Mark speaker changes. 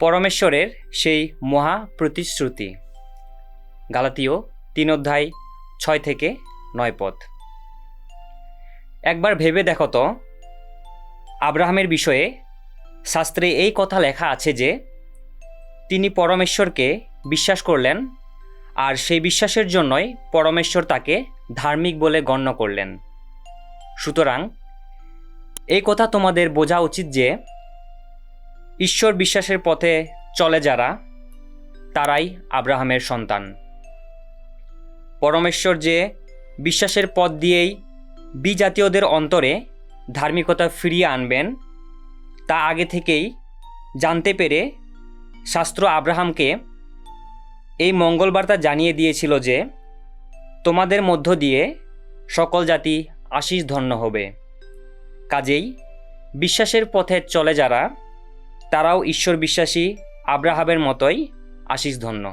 Speaker 1: পরমেশ্বরের সেই মহা প্রতিশ্রুতি। গালাতীয় তিন অধ্যায় ছয় থেকে নয় পথ। একবার ভেবে দেখো তো, আব্রাহামের বিষয়ে শাস্ত্রে এই কথা লেখা আছে যে, তিনি পরমেশ্বরকে বিশ্বাস করলেন আর সেই বিশ্বাসের জন্যই পরমেশ্বর তাকে ধার্মিক বলে গণ্য করলেন। সুতরাং এই কথা তোমাদের বোঝা উচিত যে ঈশ্বর বিশ্বাসের পথে চলে যারা, তারাই আব্রাহামের সন্তান। পরমেশ্বর যে বিশ্বাসের পথ দিয়েই বিজাতীয়দের অন্তরে ধার্মিকতা ফিরিয়ে আনবেন, তা আগে থেকেই জানতে পেরে শাস্ত্র আব্রাহামকে এই মঙ্গলবার্তা জানিয়ে দিয়েছিল যে, তোমাদের মধ্য দিয়ে সকল জাতি আশিস ধন্য হবে। কাজেই বিশ্বাসের পথে চলে যারা তারাও ঈশ্বর বিশ্বাসী আব্রাহামের মতোই আশিস ধন্য।